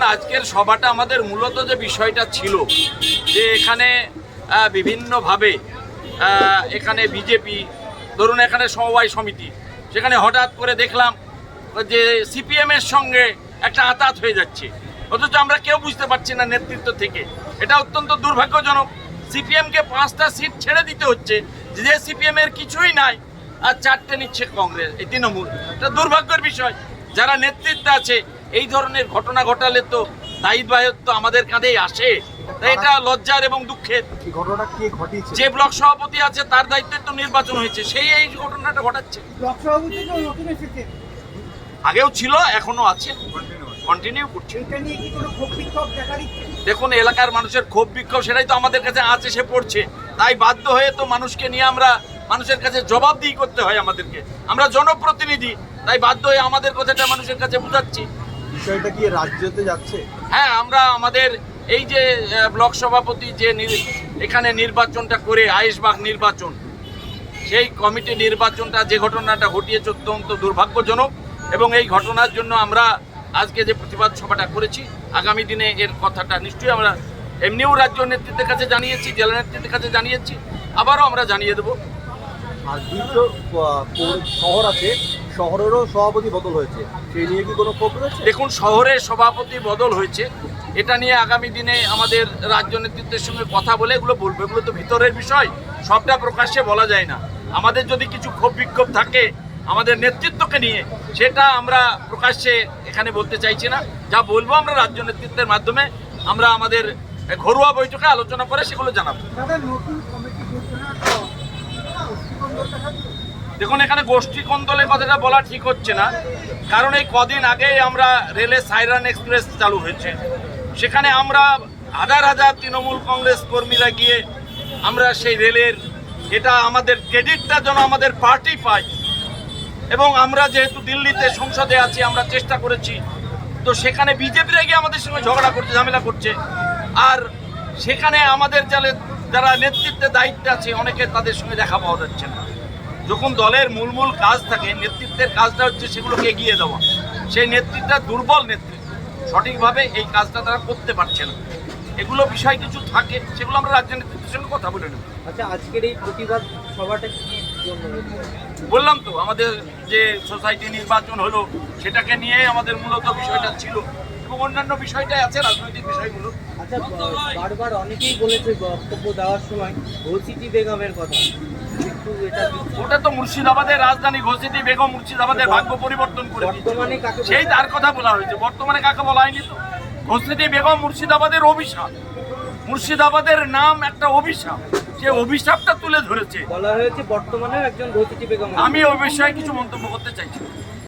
দেখুন, আজকের সভাটা আমাদের মূলত যে বিষয়টা ছিল, যে এখানে বিভিন্নভাবে এখানে বিজেপি, ধরুন এখানে সমবায় সমিতি, সেখানে হঠাৎ করে দেখলাম যে সিপিএম এর সঙ্গে একটা আতাত হয়ে যাচ্ছে। অথচ আমরা কেউ বুঝতে পারছি না নেতৃত্ব থেকে। এটা অত্যন্ত দুর্ভাগ্যজনক। সিপিএমকে পাঁচটা সিট ছেড়ে দিতে হচ্ছে, যে সিপিএম এর কিছুই নাই, আর চারটে নিচ্ছে কংগ্রেস, এই তৃণমূল। এটা দুর্ভাগ্যের বিষয়। যারা নেতৃত্বে আছে এই ধরনের ঘটনা ঘটালে তো দায়িত্ব আমাদের কাঁধেই আসে। তাই এটা লজ্জার এবং দুঃখের। কে ঘটিয়েছে? যে ব্লক সভাপতি আছে তার দায়িত্বে তো নির্বাচন হয়েছে। সেই এই ঘটনাটা ঘটাচ্ছে। ব্লক সভাপতি তো নতুন এসেছে। আগেও ছিল এখনও আছে। কন্টিনিউ করছে। দেখুন এলাকার মানুষের ক্ষোভ বিক্ষোভ সেটাই তো আমাদের কাছে আছে সে পড়ছে। তাই বাধ্য হয়ে তো মানুষকে নিয়ে আমরা মানুষের কাছে জবাবদিহি করতে হয় আমাদেরকে। আমরা জনপ্রতিনিধি তাই বাধ্য হয়ে আমাদের কথাটা মানুষের কাছে বোঝাচ্ছি। বিষয়টা কি রাজ্যতে যাচ্ছে? হ্যাঁ আমরা আমাদের এই যে ব্লক সভাপতি যে এখানে নির্বাচনটা করে আয়েশবাগ নির্বাচন, সেই কমিটি নির্বাচনটা, যে ঘটনাটা ঘটিয়েছে অত্যন্ত দুর্ভাগ্যজনক এবং এই ঘটনার জন্য আমরা আজকে যে প্রতিবাদ সভাটা করেছি, আগামী দিনে এর কথাটা নিশ্চয়ই আমরা এমনিও রাজ্য নেতৃত্বের কাছে জানিয়েছি, জেলা নেতৃত্বের কাছে জানিয়েছি, আবারও আমরা জানিয়ে দেবো। আর দুটো শহর আছে শহরেরও সভাপতি বদল হয়েছে। সেই নিয়ে কি কোনো ক্ষোভ রয়েছে? দেখুন শহরের সভাপতি বদল হয়েছে। এটা নিয়ে আগামী দিনে আমাদের রাজ্য নেতৃত্বের সঙ্গে কথা বলে এগুলো বলব। এগুলো তো ভিতরের বিষয় সবটা প্রকাশ্যে বলা যায় না। আমাদের যদি কিছু ক্ষোভ বিক্ষোভ থাকে আমাদের নেতৃত্বকে নিয়ে সেটা আমরা প্রকাশ্যে এখানে বলতে চাইছি না। যা বলব আমরা রাজ্য নেতৃত্বের মাধ্যমে আমরা আমাদের ঘরোয়া বৈঠকে আলোচনা করে সেগুলো জানাব। দেখুন, এখানে গোষ্ঠী কন্দলের কথাটা বলা ঠিক হচ্ছে না। কারণ এই কদিন আগেই আমরা রেলে সাইরান এক্সপ্রেস চালু হয়েছে। সেখানে আমরা হাজার হাজার তৃণমূল কংগ্রেস কর্মীরা গিয়ে আমরা সেই রেলের এটা আমাদের ক্রেডিটটা যেন আমাদের পার্টি পায়। এবং আমরা যেহেতু দিল্লিতে সংসদে আছি, আমরা চেষ্টা করেছি, তো সেখানে বিজেপিরা গিয়ে আমাদের সঙ্গে ঝগড়া করছে, ঝামেলা করছে। আর সেখানে আমাদের যারা নেতৃত্বে দায়িত্বে আছে, অনেকে তাদের সঙ্গে দেখা পাওয়া যাচ্ছে না। যখন দলের মূল মূল কাজ থাকে নেতৃত্বের কাজটা হচ্ছে সেগুলোকে এগিয়ে দেওয়া। সেই নেতৃত্বটা দুর্বল নেতৃত্ব। সঠিকভাবে এই কাজটা তারা করতে পারছে না। এগুলো বিষয় কিছু থাকে সেগুলো আমরা রাজ্য নেতৃত্বের সঙ্গে কথা বলে নেব। আচ্ছা আজকের এই প্রতিবাদ সভাটা কি বললাম তো আমাদের যে সোসাইটি নির্বাচন হলো সেটাকে নিয়ে আমাদের মূলত বিষয়টা ছিল এবং অন্যান্য বিষয়টাই আছে রাজনৈতিক বিষয়গুলো। আচ্ছা বারবার অনেকেই বলেছে বক্তব্য দেওয়ার সময় ঘোষিটি বেগমের কথা। ওটা তো মুর্শিদাবাদের রাজধানী ঘোষিত বেগম মুর্শিদাবাদের ভাগ্য পরিবর্তন করে। সেই তার কথা বলা হয়েছে। বর্তমানে কাকে বলা হয়নি তো? ঘোষিত বেগম মুর্শিদাবাদের অভিশাপ। মুর্শিদাবাদের নাম একটা অভিশাপ। সে অভিশাপটা তুলে ধরেছে। বলা হয়েছে বর্তমানে একজন ঘোষিত বেগম আমি ওই বিষয়ে কিছু মন্তব্য করতে চাইছি।